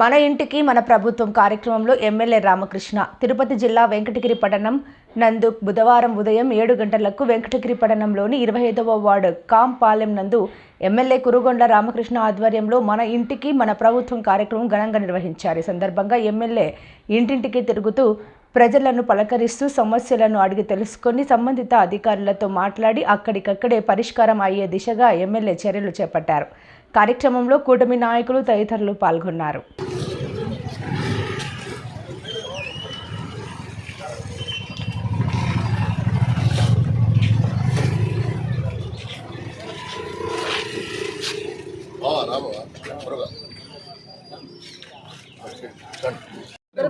మన ఇంటికి మన ప్రభుత్వం కార్యక్రమంలో ఎమ్మెల్యే రామకృష్ణ తిరుపతి జిల్లా వెంకటగిరి పట్టణం నందు బుధవారం ఉదయం ఏడు గంటలకు వెంకటగిరి పట్టణంలోని ఇరవై ఐదవ వార్డు కాంపాలెం నందు ఎమ్మెల్యే కురుగొండ రామకృష్ణ ఆధ్వర్యంలో మన ఇంటికి మన ప్రభుత్వం కార్యక్రమం ఘనంగా నిర్వహించారు. ఈ సందర్భంగా ఎమ్మెల్యే ఇంటింటికి తిరుగుతూ ప్రజలను పలకరిస్తూ సమస్యలను అడిగి తెలుసుకొని సంబంధిత అధికారులతో మాట్లాడి అక్కడికక్కడే పరిష్కారం అయ్యే దిశగా ఎమ్మెల్యే చర్యలు చేపట్టారు. కార్యక్రమంలో కూటమి నాయకులు తదితరులు పాల్గొన్నారు.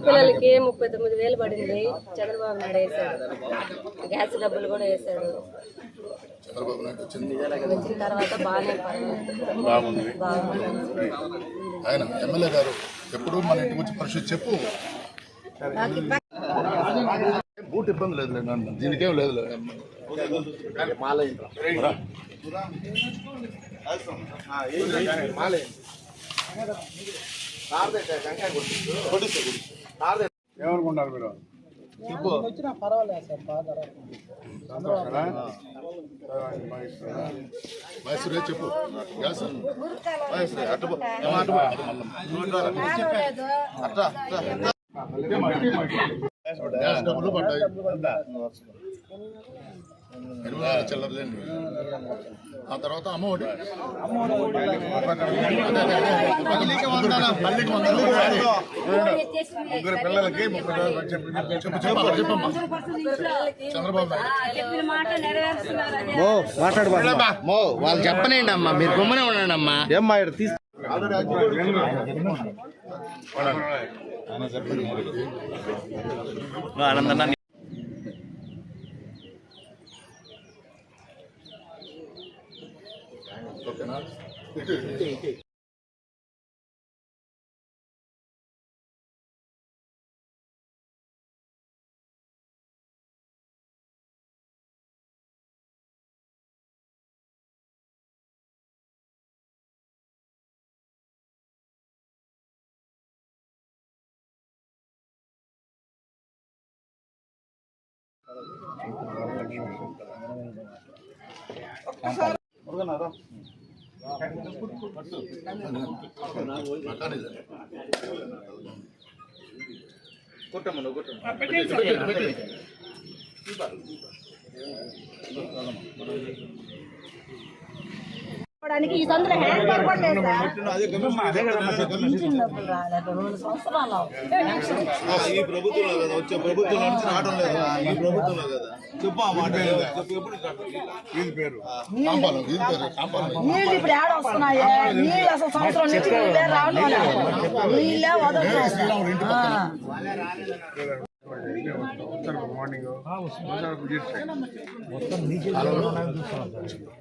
పిల్లలకి ముప్పై తొమ్మిది వేలు పడింది. చంద్రబాబు నాయుడు వేశాడు. గ్యాస్ డబ్బులు కూడా వేశాడు. చంద్రబాబు నాయుడు వచ్చింది వచ్చిన తర్వాత బాగానే పర్వాలేదు. బాగుంది. బాగుంది. ఆయన ఎమ్మెల్యే గారు ఎప్పుడు మన ఇంటికి వచ్చి పరిస్థితి చెప్పు. బూట్ ఇబ్బంది లేదు నాన్న. దీనికేం లేదు ఏమనుకుంటారు మీరు? సంతోషమేనా? మైసూరే చెప్పు. గ్యాస్ మైసూరే అట్ట డబ్బులు పడ్డాయి. ఎనిమిది చిల్లరలేండి. ఆ తర్వాత అమ్మఒడి ముగ్గురు పిల్లలకి ముప్పై చెప్పమ్మా చంద్రబాబు నాయుడు. చెప్పిన మాట నెరవేరుస్తున్నారు ఓ మాట్లాడు మో వాళ్ళు చెప్పనండి అమ్మా మీరు గమ్మునే ఉండండి అమ్మా ఏమ్మా తీసు ఆనందన్న కొట్టమ్మ కొట్టమ్మ ఈ సందులో హ్యాండ్ కూడా లేదు సార్. పింఛన్ డబ్బులు రాలేదు రెండు సంవత్సరాలు ఈ ప్రభుత్వంలో కదా వచ్చే ప్రభుత్వంలో నుంచి రావడం లేదు ఈ ప్రభుత్వంలో కదా చెప్పు. ఆ. మాట చెప్పు ఎప్పుడు వీళ్ళ పేరు కాంపాలం ఇది పేరు కాంపాలం నీళ్ళు ఇప్పుడు ఏడ వస్తున్నాయి. నీళ్ళు అసలు సంవత్సరం నుంచి నీళ్ళే. రావడం నీళ్ళే వదలలేదు మార్నింగ్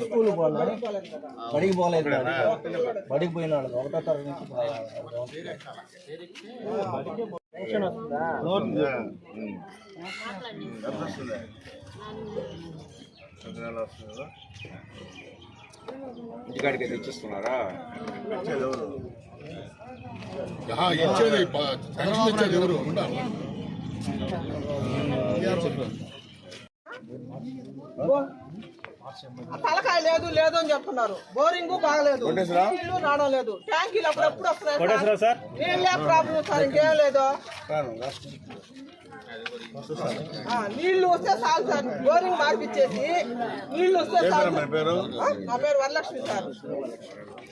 స్కూల్ పోలే బడికి పోలేదు బడికి పోయిన వాళ్ళు ఒకటో తరగతి ఇంటికాడికి తెచ్చిస్తున్నారా ఆహా, ఇచ్చేది ఎవరు? ఉండాలి. తలకాయ లేదు లేదు అని చెప్తున్నారు. బోరింగ్ బాగలేదు. నీళ్ళు రావడం లేదు. ట్యాంకీలు అప్పుడప్పుడు వస్తున్నాయి ప్రాబ్లం సార్? ఇంకేం లేదు. నీళ్ళు వస్తే చాలు సార్ బోరింగ్ మార్పిచ్చేసి నీళ్ళు వస్తే చాలు నా పేరు వరలక్ష్మి సార్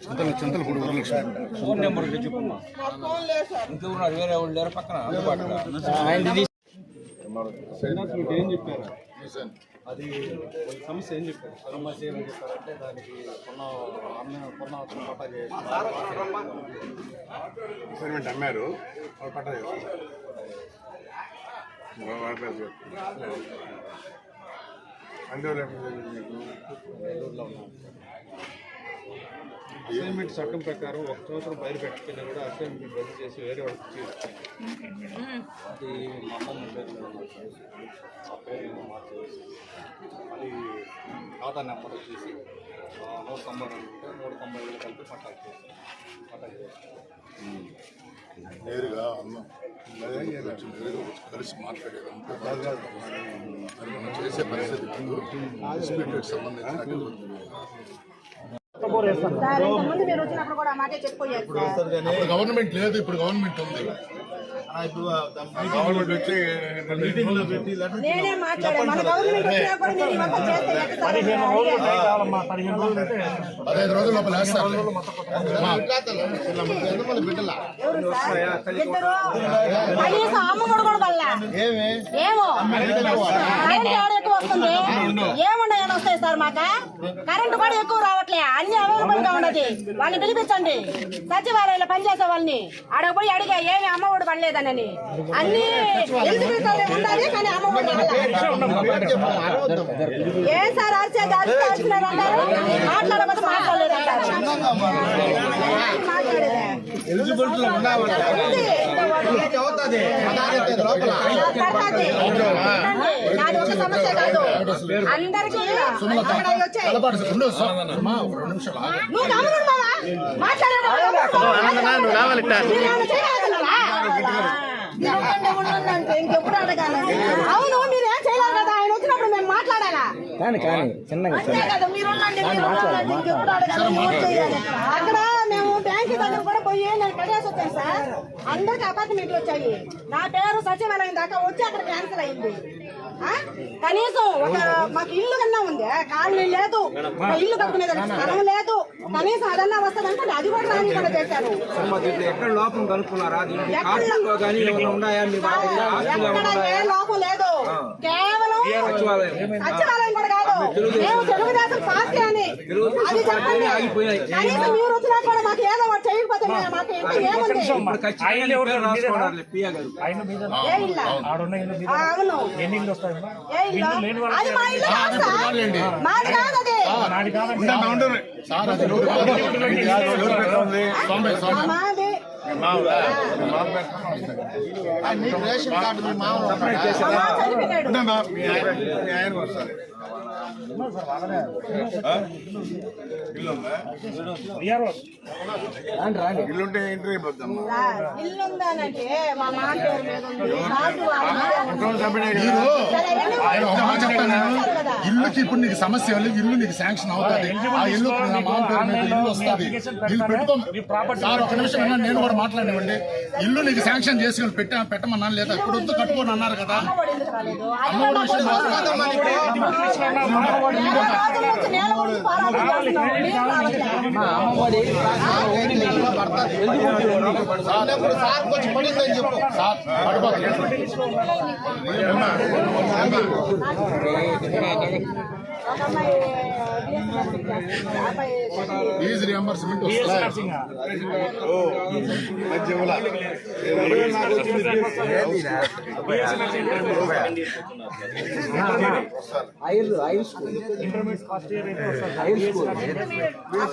చింతలు చింతలు కూడా వరలక్ష్మి ఫోన్ నెంబర్ చెప్పమ్మా మా ఫోన్ లేదు సార్ ఇంకెవరు వేరే వాళ్ళు లేరు పక్కన అందుబాటులో కిసాన్ అది సమస్య ఏం చెప్పారు సమస్య ఏమని చెప్పారంటే దానికి పట్టా చేసి అమ్మారు పట్ట చేస్తారు వాళ్ళ పేరు చెప్పు. అందువల్ల ఎప్పుడు జరిగింది మీకు? అసైన్మెంట్ చట్టం ప్రకారం ఒక సంవత్సరం బయలు పెట్టకపోయినా కూడా అసైన్మెంట్ రద్దు చేసి వేరే వాళ్ళకి ఇచ్చేయచ్చు. అది మా అమ్మమ్మ పేరు ఆ పేరు మార్చేసి అది ఖాతా నెంబర్ వచ్చేసి నూట తొంభై రెండు నూట తొంభై వేలు కలిపి పట్టాలు చేసి పట్టాలు నేరుగా వచ్చి కలిసి మాట్లాడేదంతా మరి మనం చేసే పరిస్థితి డిస్ప్యూటెడ్ సంబంధించిన గవర్నమెంట్ లేదు ఇప్పుడు గవర్నమెంట్ ఉంది. మీటింగ్లో పెట్టి నేనే మాట్లాడాను మన గవర్నమెంట్ వచ్చినా కూడా మీరు చేస్తే ఎట్లా సార్? అని అడిగాను. పదహైదు రోజుల లోపల వేస్తారు. మా ఎవరు సార్? ఇద్దరు. కనీసం అమ్మఒడు కూడా వల్ల. ఏమో? కరెంట్ ఎవరు ఎక్కువ వస్తుంది. ఏమున్నాయని వస్తాయి సార్ మాక? కరెంట్ కూడా ఎక్కువ రావట్లే. అన్ని అవైలబుల్గా ఉన్నది. వాళ్ళని పిలిపించండి. సచివాలయంలో పనిచేసే వాళ్ళని. ఆడకు పోయి అడిగా ఏమి అమ్మఒడు పడలేదనని అన్ని ఉండాలి కానీ రాలే. ఏం సార్ అరిచేది అరిచి అరిచినారు అంటారు? మాట్లాడకపోతే మాట్లాడలేదు అంటారు మాట్లాడేదే ఎలిజిబిలిటీ లో ఉండాలి అవుతుంది. నువ్వు గమనించావా ఇంకెప్పుడు అడగాలని అవును మీరేం చేయలేదు కదా? ఆయన వచ్చినప్పుడు మేము మాట్లాడాలా? కానీ కానీ చిన్నగా అంతే కదా మీరు ఉండండి, మీరు ఉండండి, ఇంకెప్పుడు అడగాలి, మీరు చేయాలి. అక్కడ మేము దగ్గర కూడా పోయి నేను కట్టేసి వచ్చాను సార్? అందరికి అపార్ట్మెంట్లు వచ్చాయి. నా పేరు సచివాలయం దాకా వచ్చి అక్కడ క్యాన్సిల్ అయింది. కనీసం ఒక మాకు ఇల్లు కన్నా ఉంది కాలనీ లేదు ఇల్లు కట్టుకునే స్థలం లేదు. కనీసం అదన్నా వస్తుంది అది కూడా రాని కూడా చేశారు. ఎక్కడ లోపం కనుక్కున్నారా ఎక్కడ ఏ లోపం? లేదు. కేవలం సచివాలయం? కూడా కాదు. మేము తెలుగుదేశం పార్టీ అని. అది చెప్పండి. కనీసం మీరు వచ్చినా కూడా మాకు ఏదో ఒకటి చేయకపోతే మాకు ఇంకా ఏముంది? అవును. మాది రేషన్ కార్డు మా మామ చనిపోయాడు ఇల్లుంటే ఎంట్రీ. ఇల్లుకి ఇప్పుడు నీకు సమస్య లేదు ఇల్లు నీకు శాంక్షన్ అవుతుంది. ఆ ఇల్లు నా మామ పేరు మీద ఇల్లు వస్తుంది. ఇల్లు పెట్టుకో సార్ ఒక నిమిషం వినండి, నేను కూడా మాట్లాడివ్వండి ఇల్లు నీకు శాంక్షన్ చేసుకుని పెట్టా పెట్టమన్నాను లేదా? ఇప్పుడు వద్దు కట్టుకోని అన్నారు కదా? అమ్మ విషయం మాకు కాదు. నెల రోజుల నుంచి నేల ఒడి పోరాటం చేస్తున్నాం. నీళ్ళు రావట్లేదు. సార్ కొంచెం పడిందని చెప్పు. సార్ పడిపోతుంది ఫీజు రియంబర్స్మెంట్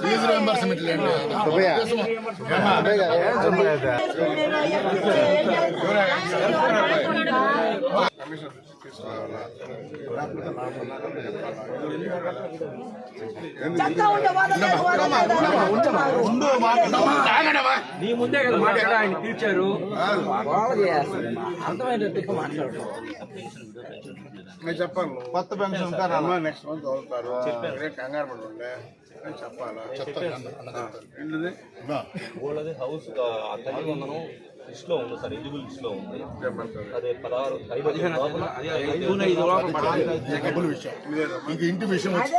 ఫీజు రియంబర్స్మెంట్ లేండి కమిషన్. నీ ముందే కదా మాట్లాడా ఆయన పిలిచారు మాట్లాడు నేను చెప్పాను కొత్త పెన్షన్ అమ్మ నెక్స్ట్ మంత్ ఇదే కంగారు పడి ఉండే చెప్పాలా వాళ్ళది హౌస్ ఆ తల్లి వందనం లిస్ట్లో ఉంది సార్ ఎలిజిబుల్ లిస్ట్లో ఉంది అదే పదహారు ఐదు ఇంటి విషయం వచ్చి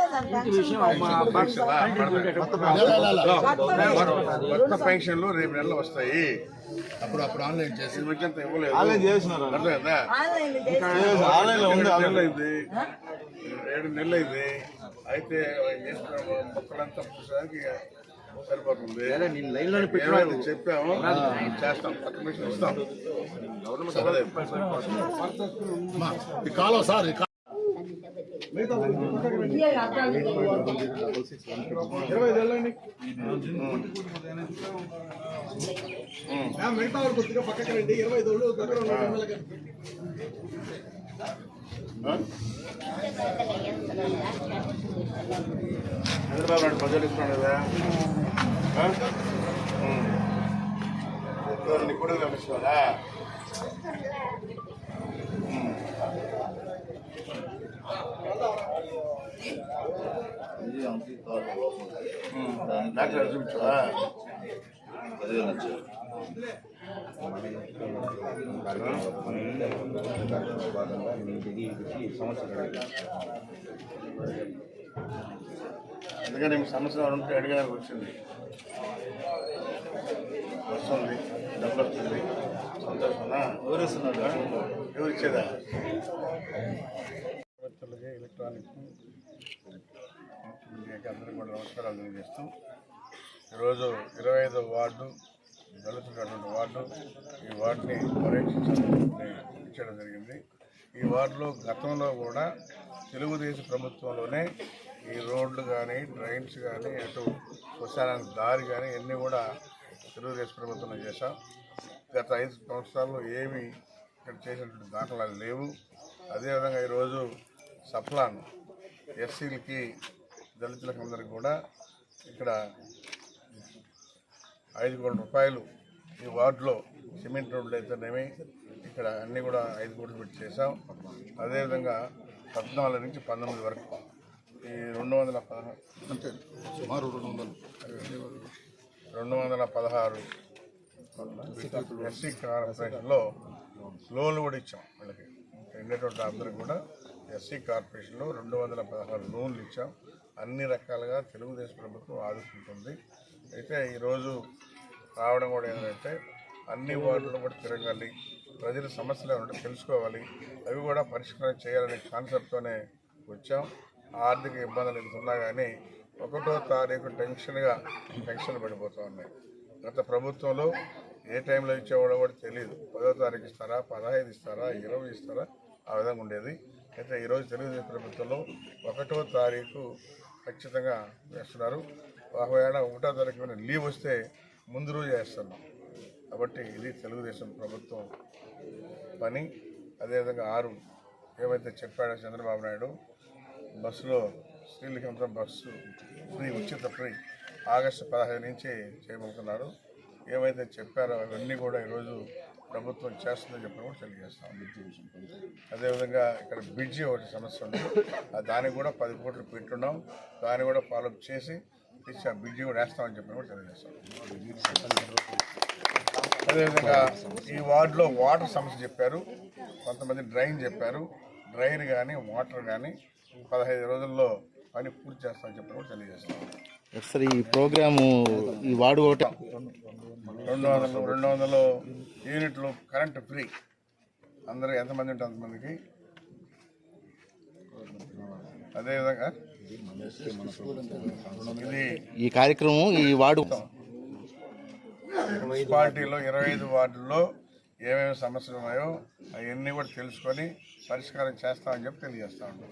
కొత్త పెన్షన్లు రేపు నెలలో వస్తాయి అప్పుడు అప్పుడు ఆన్లైన్ చేసి అంతా ఇవ్వలేదు ఆన్లైన్ చేసినారు అర్థమైందా ఆన్లైన్లో ఉంది నెల అయింది ఏడు నెలలు అయింది అయితే వేసిన మొక్కలంతా పూసడానికి సరిపోతుంది ఏమైతే చెప్పామో. చేస్తాం. పక్క మిషన్ ఇస్తాం. సరే. అమ్మా, ఈ కాలువ సార్ ఈ కా- చంద్రబాబు నాయుడు బడ్జెట్ ఇస్తున్నాడు కదా. ఆ? ఉం. ఎవరు నీ కొడుకు పంపిస్తున్నాడా డాక్టర్ చూపించవా అందుకని మీ సమస్య ఏమైనా ఉంటే అడిగడానికి వచ్చింది వస్తుంది. డబ్బులు వస్తుంది. సంతోషమా ఎవరు ఇస్తున్నారు ఎవరు ఇచ్చేదా ఎలక్ట్రానిక్ మీడియాకి అందరూ కూడా నమస్కారాలు తెలియజేస్తూ ఈరోజు ఇరవై ఐదో వార్డు దళితున్నటువంటి వార్డు ఈ వార్డుని ఇచ్చడం జరిగింది. ఈ వార్డులో గతంలో కూడా తెలుగుదేశం ప్రభుత్వంలోనే ఈ రోడ్లు కానీ డ్రైన్స్ కానీ అటు శ్మశానానికి దారి కానీ ఇవన్నీ కూడా తెలుగుదేశం ప్రభుత్వంలో చేశాం? గత ఐదు సంవత్సరాల్లో ఏమి ఇక్కడ చేసినటువంటి దాఖలాలు లేవు. అదేవిధంగా ఈరోజు సప్లాన్ ఎస్సీలకి దళితులకు అందరికి కూడా ఇక్కడ ఐదు కోట్ల రూపాయలు ఈ వార్డులో సిమెంట్ రోడ్లు అయితేనేమి ఇక్కడ అన్నీ కూడా ఐదు కోట్లు పెట్టి చేశాం. అదేవిధంగా పద్నాలుగు నుంచి పంతొమ్మిది వరకు ఈ రెండు వందల పదహారు అంటే సుమారు రెండు వందలు. రెండు వందల పదహారు ఎస్సీ కార్పొరేషన్లో లోన్లు కూడా ఇచ్చాం వీళ్ళకి. వెళ్ళేటువంటి అందరికి కూడా ఎస్సీ కార్పొరేషన్లో రెండు వందల పదహారు లోన్లు ఇచ్చాం. అన్ని రకాలుగా తెలుగుదేశం ప్రభుత్వం ఆదుకుంటుంది. అయితే ఈరోజు రావడం కూడా ఏంటంటే అన్ని వార్డులు కూడా తిరగాలి ప్రజల సమస్యలు ఏమంటే తెలుసుకోవాలి అవి కూడా పరిష్కారం చేయాలనే కాన్సెప్ట్తోనే వచ్చాం. ఆర్థిక ఇబ్బందులు ఎదుగుతున్నా కానీ ఒకటో తారీఖు టెన్షన్గా టెన్షన్ పడిపోతూ ఉన్నాయి. గత ప్రభుత్వంలో ఏ టైంలో ఇచ్చేవాడో కూడా తెలియదు పదో తారీఖు ఇస్తారా పదహైదు ఇస్తారా ఇరవై ఇస్తారా ఆ విధంగా ఉండేది. అయితే ఈరోజు తెలుగుదేశం ప్రభుత్వంలో ఒకటో తారీఖు ఖచ్చితంగా వేస్తున్నారు. ఒకవేళ ఒకటో తారీఖు ఏమైనా లీవ్ వస్తే ముందు రోజు వేస్తున్నాం కాబట్టి ఇది తెలుగుదేశం ప్రభుత్వం పని. అదేవిధంగా ఆరు ఏమైతే చెప్పాడో చంద్రబాబు నాయుడు బస్సులో స్త్రీలకంతా బస్సు ఫ్రీ ఉచిత ఫ్రీ. ఆగస్టు పదహైదు నుంచి చేయబోతున్నారు. ఏమైతే చెప్పారో అవన్నీ కూడా ఈరోజు ప్రభుత్వం చేస్తుందని చెప్పి కూడా తెలియజేస్తాం. అదేవిధంగా ఇక్కడ బ్రిడ్జి ఒకటి సమస్య ఉంది. దానికి కూడా పది కోట్లు పెట్టున్నాం. దాన్ని కూడా ఫాలోఅప్ చేసి ఇచ్చి ఆ బ్రిడ్జి కూడా వేస్తామని చెప్పి కూడా తెలియజేస్తాం. అదేవిధంగా ఈ వార్డులో వాటర్ సమస్య చెప్పారు. కొంతమంది డ్రైన్ చెప్పారు. డ్రైన్ కానీ వాటర్ కానీ పదహైదు రోజుల్లో పని పూర్తి చేస్తామని చెప్పి కూడా తెలియజేస్తాం సార్ ఈ ప్రోగ్రాము ఈ వార్డు ఒకటి రెండు వందలు రెండు వందలు యూనిట్లు కరెంట్ ఫ్రీ. అందరూ ఎంతమంది ఉంటే అంతమందికి? అదేవిధంగా ఇది ఈ కార్యక్రమం ఈ వార్డు మున్సిపాలిటీలో ఇరవై ఐదు వార్డుల్లో ఏమేమి సమస్యలు ఉన్నాయో అవన్నీ కూడా తెలుసుకొని పరిష్కారం చేస్తామని చెప్పి తెలియజేస్తా ఉంటాం.